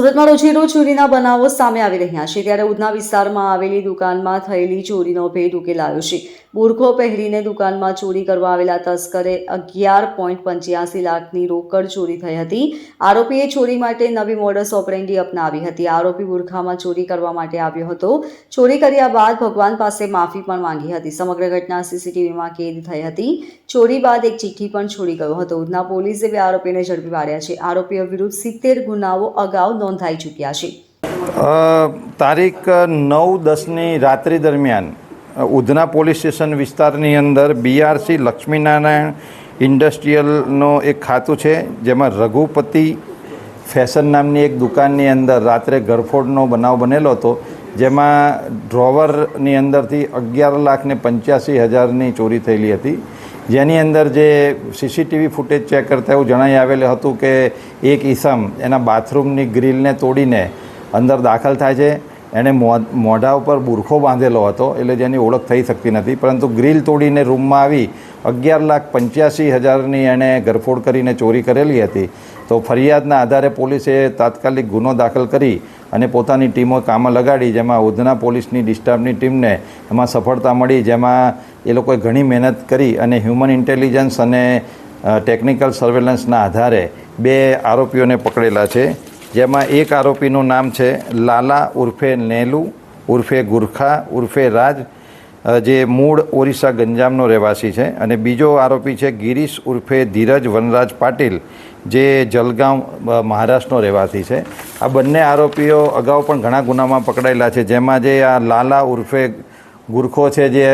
સુરતમાં રોજેરોજ ચોરીના બનાવો સામે આવી રહ્યા છે. ત્યારે ઉધના વિસ્તારમાં આવેલી દુકાનમાં થયેલી ચોરીનો ભેદ ઉકેલાયો છે. બુરખો પહેરીને દુકાનમાં ચોરી કરવા આવેલા તસ્કરે અગિયાર પોઈન્ટ પંચ્યાસી લાખની રોકડ ચોરી થઈ હતી. આરોપીએ ચોરી માટે નવી મોડસ ઓપરેન્ડી અપનાવી હતી. આરોપી બુરખામાં ચોરી કરવા માટે આવ્યો હતો. ચોરી કર્યા બાદ ભગવાન પાસે માફી પણ માંગી હતી. સમગ્ર ઘટના સીસીટીવીમાં કેદ થઈ હતી. ચોરી બાદ એક ચિઠ્ઠી પણ છોડી ગયો હતો. ઉધના પોલીસે બે આરોપીને ઝડપી પાડ્યા છે. આરોપીઓ વિરુદ્ધ સિત્તેર ગુનાઓ અગાઉ નોંધાઈ ચૂક્યા છે. તારીખ નવ દસની રાત્રિ દરમિયાન ઉધના પોલીસ સ્ટેશન વિસ્તારની અંદર બીઆરસી લક્ષ્મીનારાયણ ઇન્ડસ્ટ્રીયલનો એક ખાતું છે, જેમાં રઘુપતિ ફેશન નામની એક દુકાનની અંદર રાત્રે ગરફોડનો બનાવ બનેલો હતો, જેમાં ડ્રોવરની અંદરથી અગિયાર લાખ ને પંચ્યાસી હજારની ચોરી થયેલી હતી. જેની અંદર જે સીસીટીવી ફૂટેજ ચેક કરતા એવું જણાઈ આવેલું હતું કે એક ઈસમ એના બાથરૂમની ગ્રીલને તોડીને અંદર દાખલ થાય છે. એણે મોઢા ઉપર બુરખો બાંધેલો હતો, એટલે જેની ઓળખ થઈ શકતી નથી. પરંતુ ગ્રીલ તોડીને રૂમમાં આવી અગિયાર લાખ પંચ્યાસી હજારની એણે ગરફોડ કરીને ચોરી કરેલી હતી. તો ફરિયાદના આધારે પોલીસે તાત્કાલિક ગુનો દાખલ કરી અને પોતાની ટીમો કામમાં લગાડી, જેમાં ઉધના પોલીસની, ડિસ્ટર્બની ટીમને એમાં સફળતા મળી, જેમાં એ લોકોએ ઘણી મહેનત કરી અને હ્યુમન ઇન્ટેલિજન્સ અને ટેકનિકલ સર્વેલન્સના આધારે બે આરોપીઓને પકડેલા છે. જેમાં એક આરોપીનું નામ છે લાલા ઉર્ફે નેલુ, ઉર્ફે ગુરખા, ઉર્ફે રાજ જે મૂળ ઓરિસ્સા ગંજામનો રહેવાસી છે. અને બીજો આરોપી છે ગિરીશ ઉર્ફે ધીરજ વનરાજ પાટીલ, જે જલગાંવ મહારાષ્ટ્રનો રહેવાસી છે. આ બંને આરોપીઓ અગાઉ પણ ઘણા ગુનામાં પકડાયેલા છે. જેમાં જે આ લાલા ઉર્ફે ગુરખો છે જે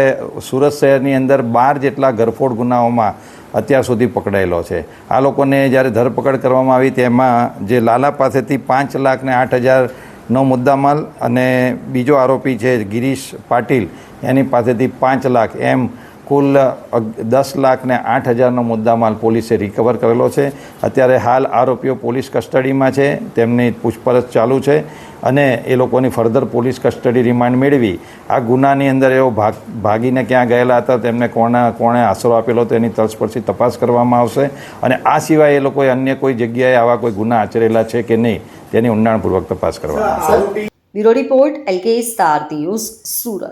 સુરત શહેરની અંદર બાર જેટલા ગરફોડ ગુનાઓમાં અત્યાર સુધી પકડાયેલો છે. આ લોકોને જ્યારે ધરપકડ કરવામાં આવી તેમાં જે લાલા પાસેથી પાંચ લાખ ને આઠ હજારનો મુદ્દામાલ અને બીજો આરોપી છે ગિરીશ પાટીલ, એની પાસેથી પાંચ લાખ એમ કુલ દસ લાખ ને આઠ હજારનો મુદ્દામાલ પોલીસે રિકવર કરેલો છે. અત્યારે હાલ આરોપીઓ પોલીસ કસ્ટડીમાં છે. તેમની પૂછપરછ ચાલુ છે. અને એ લોકોની ફર્ધર પોલીસ કસ્ટડી રિમાન્ડ મેળવી. આ ગુનાની અંદર એઓ ભાગ, ભાગીને ક્યાં ગયેલા હતા, તેમને કોણે કોણે આશરો આપેલો હતો, એની તલસ્પર્શી તપાસ કરવામાં આવશે. અને આ સિવાય એ લોકોએ અન્ય કોઈ જગ્યાએ આવા કોઈ ગુના આચરેલા છે કે નહીં, તેની ઊંડાણપૂર્વક તપાસ કરવામાં આવશે. Bureau report, LK star news, Surat.